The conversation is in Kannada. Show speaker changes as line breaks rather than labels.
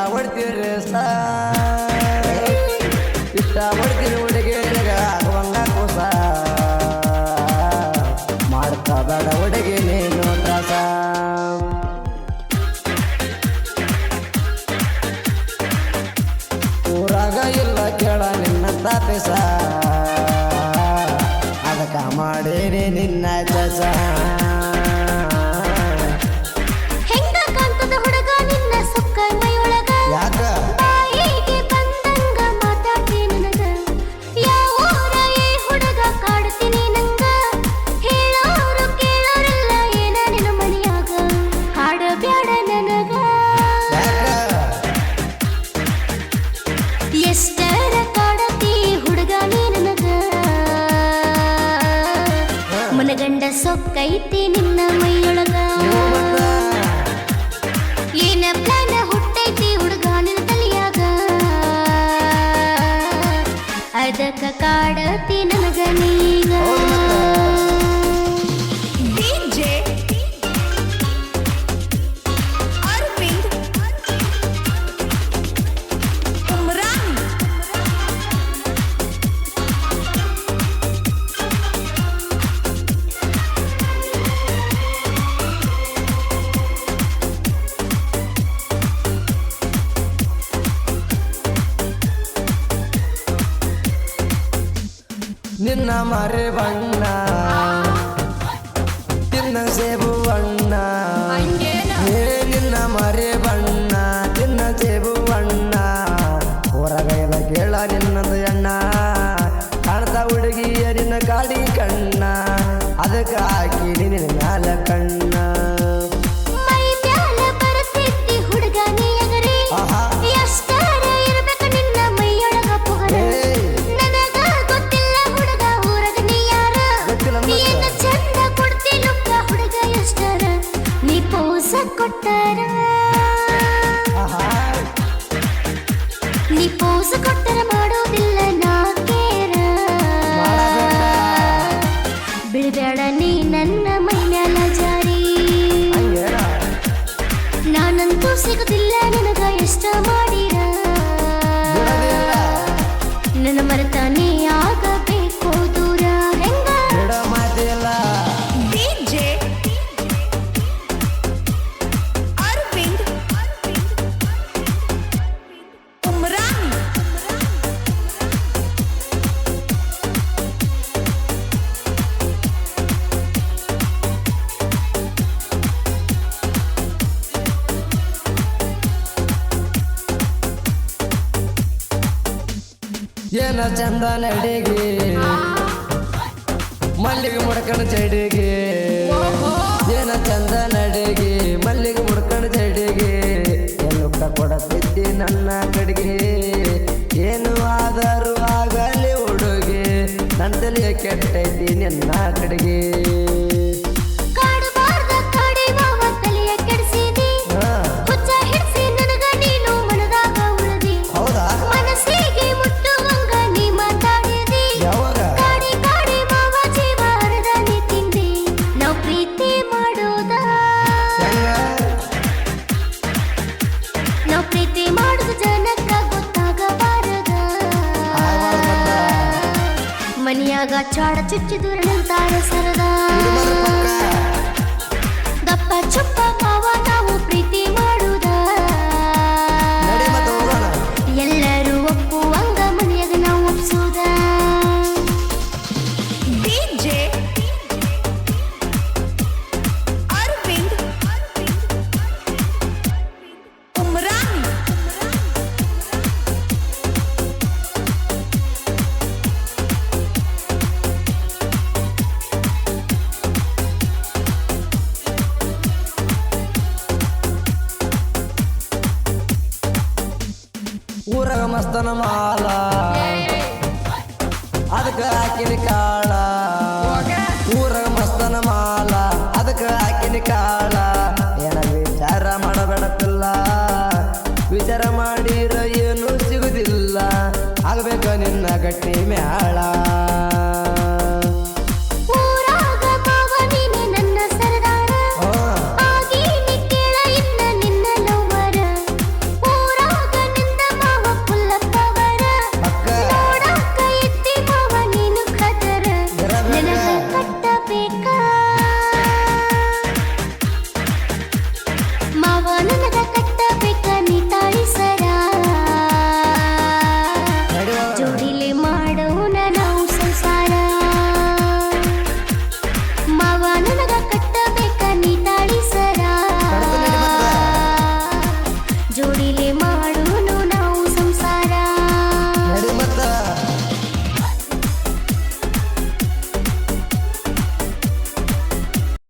ಇಷ್ಟಪಡ್ತೀರಿ ಇಷ್ಟಪಡ್ತೀನಿ ಹುಡುಗಿಯರಿಗೆ ಆಗುವಂಗ ಕೂಸ. ಮಾಡ್ಕೋಬೇಡ ಹುಡುಗಿ ನೀನು ತ್ರಾಸ. ಊರಾಗ ಇಲ್ಲ ಕೇಳ ನಿನ್ನ ತಾಪಿಸ ಅದಕ್ಕೆ ಮಾಡೇನೆ ನಿನ್ನ
ಕೆಲಸ ಐತಿ ನಿನ್ನ ಮೈಯೊಳಗ. ಏನ ಪ್ಲಾನ ಹುಟ್ಟೈತಿ ಹುಡುಗ ನಿನ್ನ ತಲಿಯಾಗ. ಅದಕ್ಕ ಕಾಡತಿ ನನಗ ನೀಗ.
ನಿನ್ನ ಮರೆ ಬಣ್ಣ ನಿನ್ನ ಸೇಬು
ಏನ ಚಂದ
ನಡಿಗೆ. ಮಲ್ಲಿಗೆ ಮುಡ್ಕೊಂಡು ಚಡಿಗೆ ಏನ ಚಂದ ನಡಿಗೆ. ಮಲ್ಲಿಗೆ ಮುಡ್ಕೊಂಡು ಚಡಿಗೆ ಎಲ್ಲುಕ್ಕ ಕೊಡತಿದ್ದಿ ನನ್ನ ಕಡಿಗೆ. ಏನು ಆದರೂ ಆಗಲಿ ನನ್ನ ನಂದಲಿಯ ಕೆಟ್ಟೈತಿ ನನ್ನ ಕಡಿಗೆ.
ಗಿಡದಾಗ ಚುಚ್ಚಿ ದೂರ ನಿಂತಾರ ಸರದಾ.
ಊರಾಗ ಮಸ್ತನ ಮಾಲ ಅದಕ್ಕೆ ಹಾಕಿನ ಕಾಳ